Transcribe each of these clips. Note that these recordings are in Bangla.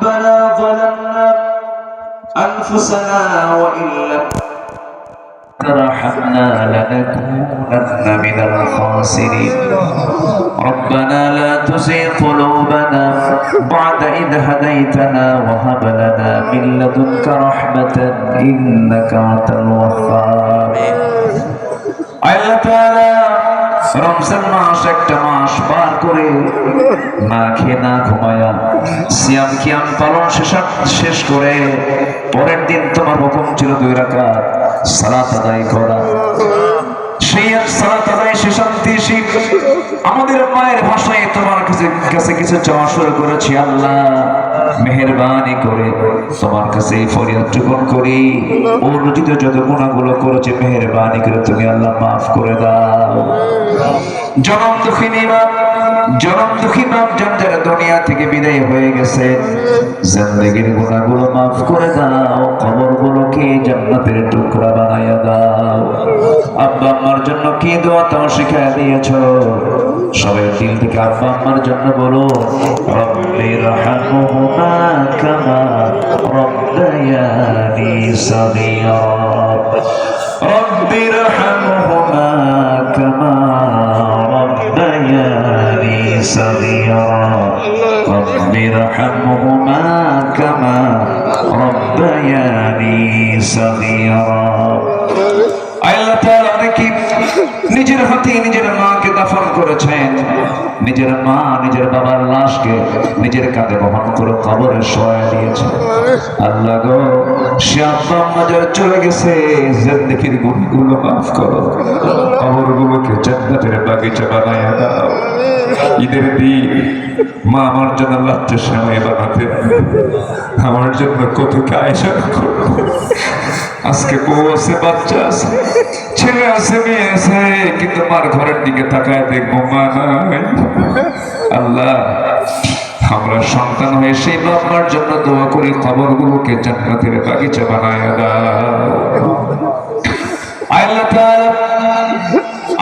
ربنا ظلمنا أنفسنا وإن لم ترحمنا لنكونن من الخاسرين ربنا لا تزغ قلوبنا بعد إذ هديتنا وهب لنا من لدنك رحمة إنك أنت الوهاب আল্লাহ তাআলা রমজান মাস একটা মাস পার করে না খেয়ে না ঘুমায়া সিয়াম কিয়াম পালন শেষ শেষ করে পরের দিন তোমার হুকুম ছিল দুই রাখা সালাত আদায় করা। সেই সালাত আদায় সে শান্তি শিখ আমাদের মায়ের ভাষায় তোমার কাছে কাছে চাওয়া শুরু করেছি, আল্লাহ, মেহরবানি করে তোমার কাছে এই ফরিয়াদ করি। ও রচিত যত গুণাগুলো করেছে, মেহরবানি করে তুমি আল্লাহ মাফ করে দাও। জনম দুঃখিনী বাপ জনম দুঃখী বাপ যারা দুনিয়া থেকে বিদায় হয়ে গেছে, জিন্দগির গুণাগুলো মাফ করে দাও। খবরগুলোকে জান্নাতের টুকরা বানাইয়া দাও। আব্বা, আম্মার জন্য কি দোয়া তাও শিখাই দিয়েছ? সবাই দিল থেকে আব্বা আম্মার জন্য বলো রব্বির হামহুমা কামা রব্বায়ানি সাগীরা। রব্বির হামহুমা কামা রব্বায়ানি সাগীরা। রব্বির হামহুমা কামা রব্বায়ানি আল্লাহ তাআলা নিজের হাতে নিজের মাকে দাফন করেছেন। নিজের মা নিজের বাবার লাশকে নিজের কাঁধে বহন করে কবরে শোয়া দিয়েছে। আল্লাহ গো আব্বা চলে গেছে। জিন্দেগির গুণগুলো মাফ করো। বানায়া দাও। ঈদের দিন মা আমার জন্য বানাতে আমার জন্য কত কায়সা আজকে বউ আছে, বাচ্চা আছে, ছেলে আছে, মেয়ে আছে, কিন্তু ঘরের দিকে তাকায় দেখব মা নাই। আল্লাহ, আমরা সন্তান হয়ে সেই বাবার জন্য দোয়া করি খবরগুলোকে জান্নাতের বাগিচা বানায় দাও। আল্লাহ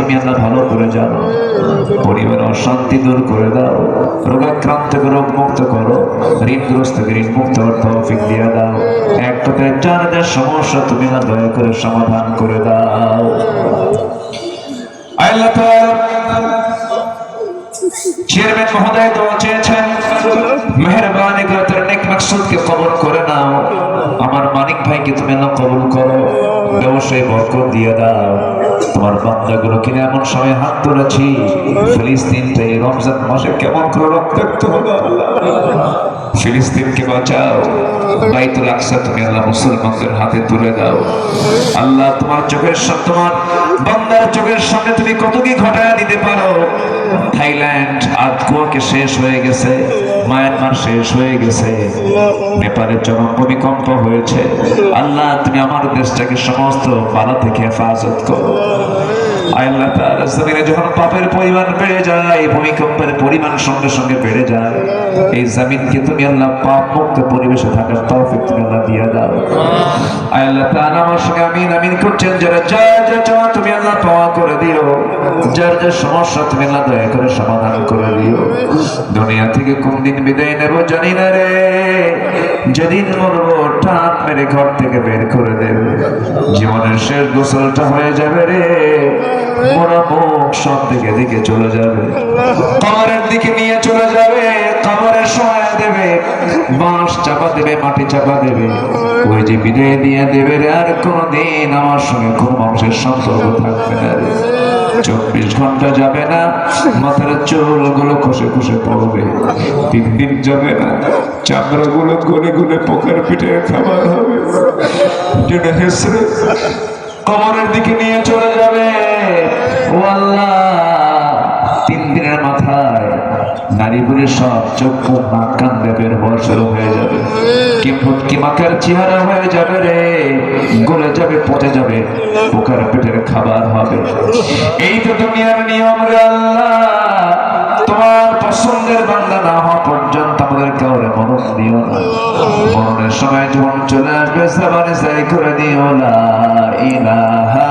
তুমি আল্লাহ ভালো করে জানো। পরিবারে অশান্তি দূর করে দাও। রোগাক্রান্তকে রোগ মুক্ত করো। ঋণগ্রস্তকে ঋণ মুক্ত তৌফিক দিয়ে দাও। এক কথায় চার হাজার সমস্যা তুমি না দয়া করে সমাধান করে দাও। মেহরবানি করে তার নেক মাকসুদকে কবর করে নাও। আমার মানিক ভাইকে তুমি না কবুল বরকত দিয়ে দাও। তোমার বান্দাগুলো কিনে এমন সময় হাত তুলেছি। ফিলিস্তিনটা এই রমজান মাসে কেমন করে রক্তাক্ত ফিলিস্তিনকে বাঁচাও। বাইতুল আকসা তুমি আল্লাহ মুসলমানদের হাতে তুলে দাও। আল্লাহ, তোমার চোখের সামনে, তোমার বান্দার চোখের সামনে তুমি কত কি ঘটায় দিতে পারো? থাইল্যান্ড আজকুয়াকে শেষ হয়ে গেছে। মায়ানমার শেষ হয়ে গেছে। নেপালে চরম ভূমিকম্প হয়েছে। আল্লাহ, তুমি আমার দেশটাকে সমস্ত পালা থেকে হেফাজত করো। আল্লাহ তাআলা জমিনে যখন পাপের পরিমাণ বেড়ে যায় ভূমিকম্পের পরিমাণ সঙ্গে সঙ্গে বেড়ে যায় এই জমিনকে তুমি আল্লাহ পাপ মুক্ত পরিবেশে থাকার তৌফিক তুমি আল্লাহ দিয়ে দাও। আল্লাহ তাআলা আমার সঙ্গে আমিন আমিন করছেন যারা যা যা চাওয়া তুমি আল্লাহ পাওয়া করে দিও। যার যার সমস্যা তুমি আল্লাহ দয়া করে সমাধান করে দিও। দুনিয়া থেকে কোন দিন বিদায় নেব জানি না রে। যেদিন মরবো টান মেরে ঘর থেকে বের করে দেবে। জীবনের শেষ গোসলটা হয়ে যাবে রে। মোরা মুখ সব দিকে দিকে চলে যাবে। কবরের দিকে নিয়ে চলে যাবে কবরের সহায় দেবে বাঁশ চাপা দেবে মাটি চাপা দেবে। ওই যে বিদায় দিয়ে দেবে আর কোনোদিন আমার সঙ্গে কোনো মানুষের সম্পর্ক থাকবে না চব্বিশ ঘণ্টা যাবে না মাথার চুলগুলো খসে খসে পড়বে। তিন দিন যাবে না চামড়া গুলো গলে গলে পোকার পিঠে খাবার হবে। যেটা হেসরে কবরের দিকে নিয়ে চলে যাবে। তিন দিনের মাথায় নারী পুরুষ সব মুখ নাক কান বের শুরু হয়ে যাবে। কি ফুটকি মাকার চেহারা হয়ে যাবে রে? গলে যাবে, পচে যাবে, পোকার পেটের খাবার হবে। এই তো দুনিয়ার নিয়ম রে আল্লাহ, তোমার পছন্দের বান্দা না হওয়া পর্যন্ত আমাদের কাউরে মরণ দিও না। মরণের সময় যখন চলে আসবে সাবানে সাই করে দিও না ইলাহা